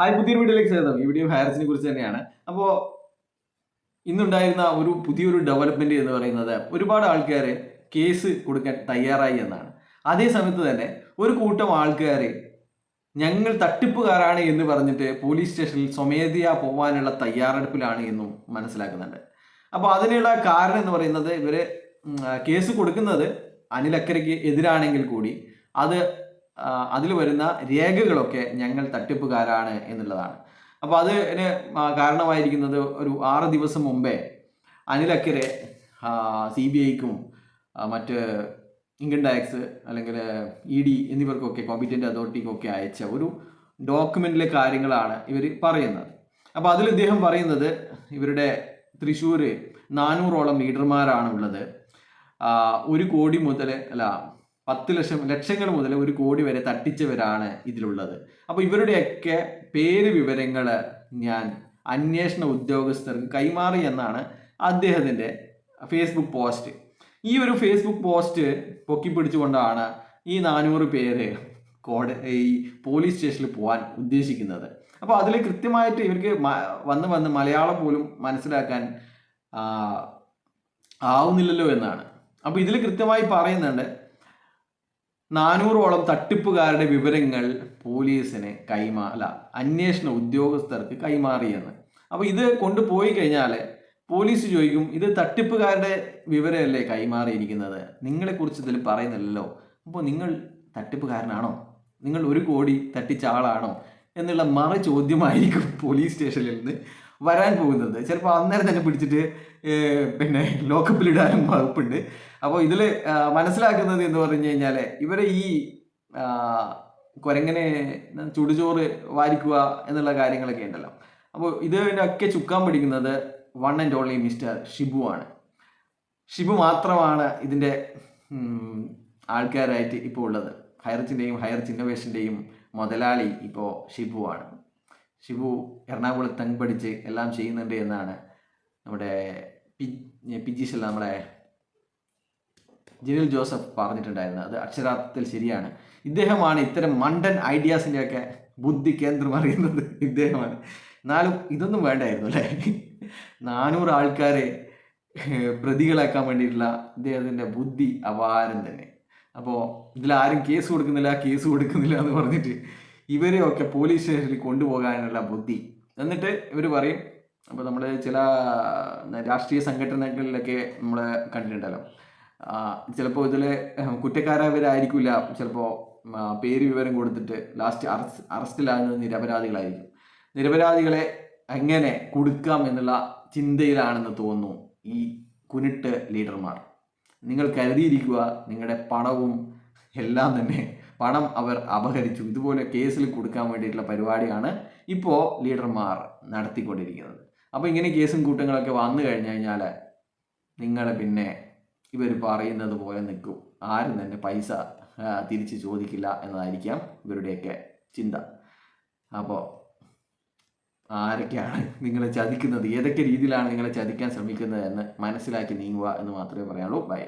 Hi പുതിയ വീഡിയോയിലേക്ക് സ്വാഗതം. ഈ വീഡിയോ ഹയർസിനെ കുറിച്ച് തന്നെയാണ്. അപ്പോൾ ഇന്നുണ്ടായിരുന്ന ഒരു പുതിയൊരു ഡെവലപ്മെന്റ് എന്ന് പറയുന്നത് ഒരുപാട് ആൾക്കാർ കേസ് കൊടുക്കാൻ തയ്യാറായി എന്നാണ്. അതേ സമയത്ത് തന്നെ ഒരു കൂട്ടം ആൾക്കാർ ഞങ്ങൾ തട്ടിപ്പുകാരാണ് എന്ന് പറഞ്ഞിട്ട് പോലീസ് സ്റ്റേഷനിൽ സ്വമേധയാ പോകാനുള്ള തയ്യാറെടുപ്പിലാണ് എന്നും മനസ്സിലാക്കുന്നുണ്ട്. അപ്പോൾ അതിനുള്ള കാരണം എന്ന് പറയുന്നത് ഇവർ കേസ് കൊടുക്കുന്നത് അനിലക്കരയ്ക്ക് എതിരാണെങ്കിൽ കൂടി അത് അതിൽ വരുന്ന രേഖകളൊക്കെ ഞങ്ങൾ തട്ടിപ്പുകാരാണ് എന്നുള്ളതാണ്. അപ്പോൾ അതിന് കാരണമായിരിക്കുന്നത് ഒരു ആറ് ദിവസം മുമ്പേ അനിലക്കരെ സി ബി ഐക്കും മറ്റ് ഇൻകം ടാക്സ് അല്ലെങ്കിൽ ഇ ഡി എന്നിവർക്കൊക്കെ കോമ്പിറ്റന്റ് അതോറിറ്റിക്കൊക്കെ അയച്ച ഒരു ഡോക്യുമെന്റിലെ കാര്യങ്ങളാണ് ഇവർ പറയുന്നത്. അപ്പോൾ അതിൽ ഇദ്ദേഹം പറയുന്നത് ഇവരുടെ തൃശ്ശൂർ നാനൂറോളം ലീഡർമാരാണുള്ളത് ഒരു കോടി മുതൽ അല്ല പത്ത് ലക്ഷം ലക്ഷങ്ങൾ മുതൽ ഒരു കോടി വരെ തട്ടിച്ചവരാണ് ഇതിലുള്ളത്. അപ്പോൾ ഇവരുടെയൊക്കെ പേര് വിവരങ്ങൾ ഞാൻ അന്വേഷണ ഉദ്യോഗസ്ഥർക്ക് കൈമാറി എന്നാണ് അദ്ദേഹത്തിന്റെ ഫേസ്ബുക്ക് പോസ്റ്റ്. ഈ ഒരു ഫേസ്ബുക്ക് പോസ്റ്റ് പൊക്കി പിടിച്ചുകൊണ്ടാണ് ഈ നാനൂറ് പേര് കോട ഈ പോലീസ് സ്റ്റേഷനിൽ പോകാൻ ഉദ്ദേശിക്കുന്നത്. അപ്പോൾ അതിൽ കൃത്യമായിട്ട് ഇവർക്ക് വന്ന് വന്ന് മലയാളം പോലും മനസ്സിലാക്കാൻ ആവുന്നില്ലല്ലോ എന്നാണ്. അപ്പോൾ ഇതിൽ കൃത്യമായി പറയുന്നുണ്ട് നാനൂറോളം തട്ടിപ്പുകാരുടെ വിവരങ്ങൾ പോലീസിന് കൈമാ അല്ല അന്വേഷണ ഉദ്യോഗസ്ഥർക്ക് കൈമാറിയെന്ന്. അപ്പോൾ ഇത് കൊണ്ടുപോയി കഴിഞ്ഞാൽ പോലീസ് ചോദിക്കും ഇത് തട്ടിപ്പുകാരുടെ വിവരമല്ലേ കൈമാറിയിരിക്കുന്നത്? നിങ്ങളെക്കുറിച്ച് ഇതിൽ പറയുന്നില്ലല്ലോ. അപ്പോൾ നിങ്ങൾ തട്ടിപ്പുകാരനാണോ? നിങ്ങൾ ഒരു കോടി തട്ടിച്ച ആളാണോ? എന്നുള്ള മറ ചോദ്യമായിരിക്കും പോലീസ് സ്റ്റേഷനിൽ നിന്ന് വരാൻ പോകുന്നത്. ചിലപ്പോൾ അന്നേരം തന്നെ പിടിച്ചിട്ട് പിന്നെ ലോക്കപ്പിൽ ലോക്കപ്പിലിടാനും വകുപ്പുണ്ട്. അപ്പോൾ ഇതിൽ മനസ്സിലാക്കുന്നത് എന്ന് പറഞ്ഞു കഴിഞ്ഞാൽ ഇവരെ ഈ കുരങ്ങനെ ചുടുചോറ് വാരിക്കുക എന്നുള്ള കാര്യങ്ങളൊക്കെ ഉണ്ടല്ലോ. അപ്പോൾ ഇതിനൊക്കെ ചുക്കാൻ പിടിക്കുന്നത് one and only mister Shibu ആണ്. ഷിബു മാത്രമാണ് ഇതിന്റെ ആൾക്കാരായിട്ട് ഇപ്പോൾ ഉള്ളത്. ഹയർ ഹയർച്ചിന്റെയും ഹയർ ഇന്നോവേഷന്റെയും മുതലാളി ഇപ്പോൾ ഷിബു ആണ്. ഷിബു എറണാകുളത്ത് തങ് പഠിച്ച് എല്ലാം ചെയ്യുന്നുണ്ട് എന്നാണ് നമ്മുടെ പി പിജീഷല്ല നമ്മുടെ ജിനിൽ ജോസഫ് പറഞ്ഞിട്ടുണ്ടായിരുന്നത്. അത് അക്ഷരാർത്ഥത്തിൽ ശരിയാണ്. ഇദ്ദേഹമാണ് ഇത്തരം മണ്ടൻ ഐഡിയാസിന്റെയൊക്കെ ബുദ്ധി കേന്ദ്രം അറിയുന്നത്. ഇദ്ദേഹമാണ്. എന്നാലും ഇതൊന്നും വേണ്ടായിരുന്നു അല്ലേ? നാനൂറ് ആൾക്കാരെ പ്രതികളാക്കാൻ വേണ്ടിയിട്ടുള്ള ഇദ്ദേഹത്തിന്റെ ബുദ്ധി അപാരം തന്നെ. അപ്പോൾ ഇതിലാരും കേസ് കൊടുക്കുന്നില്ല കേസ് കൊടുക്കുന്നില്ല എന്ന് പറഞ്ഞിട്ട് ഇവരെയൊക്കെ പോലീസ് സ്റ്റേഷനിൽ കൊണ്ടുപോകാനുള്ള ബുദ്ധി. എന്നിട്ട് ഇവർ പറയും അപ്പോൾ നമ്മൾ ചില രാഷ്ട്രീയ സംഘടനകളിലൊക്കെ നമ്മൾ കണ്ടിട്ടുണ്ടല്ലോ. ചിലപ്പോൾ ഇതിൽ കുറ്റക്കാരവരായിരിക്കില്ല ചിലപ്പോൾ പേര് വിവരം കൊടുത്തിട്ട് ലാസ്റ്റ് അറസ്റ്റ് അറസ്റ്റിലാകുന്നത് നിരപരാധികളായിരിക്കും. നിരപരാധികളെ എങ്ങനെ കൊടുക്കാം എന്നുള്ള ചിന്തയിലാണെന്ന് തോന്നുന്നു ഈ കുനിട്ട് ലീഡർമാർ. നിങ്ങൾ കരുതിയിരിക്കുക നിങ്ങളുടെ പണവും എല്ലാം തന്നെ പണം അവർ അപഹരിച്ചു. ഇതുപോലെ കേസിൽ കൊടുക്കാൻ വേണ്ടിയിട്ടുള്ള പരിപാടിയാണ് ഇപ്പോൾ ലീഡർമാർ നടത്തിക്കൊണ്ടിരിക്കുന്നത്. അപ്പോൾ ഇങ്ങനെ കേസും കൂട്ടങ്ങളൊക്കെ വന്നു കഴിഞ്ഞു കഴിഞ്ഞാൽ നിങ്ങൾ പിന്നെ ഇവർ പറയുന്നത് പോലെ നിൽക്കും. ആരും തന്നെ പൈസ തിരിച്ച് ചോദിക്കില്ല എന്നതായിരിക്കാം ഇവരുടെയൊക്കെ ചിന്ത. അപ്പോൾ ആരൊക്കെയാണ് നിങ്ങളെ ചതിക്കുന്നത്? ഏതൊക്കെ രീതിയിലാണ് നിങ്ങളെ ചതിക്കാൻ ശ്രമിക്കുന്നത് എന്ന് മനസ്സിലാക്കി നീങ്ങുക എന്ന് മാത്രമേ പറയാനുള്ളൂ. ബൈ.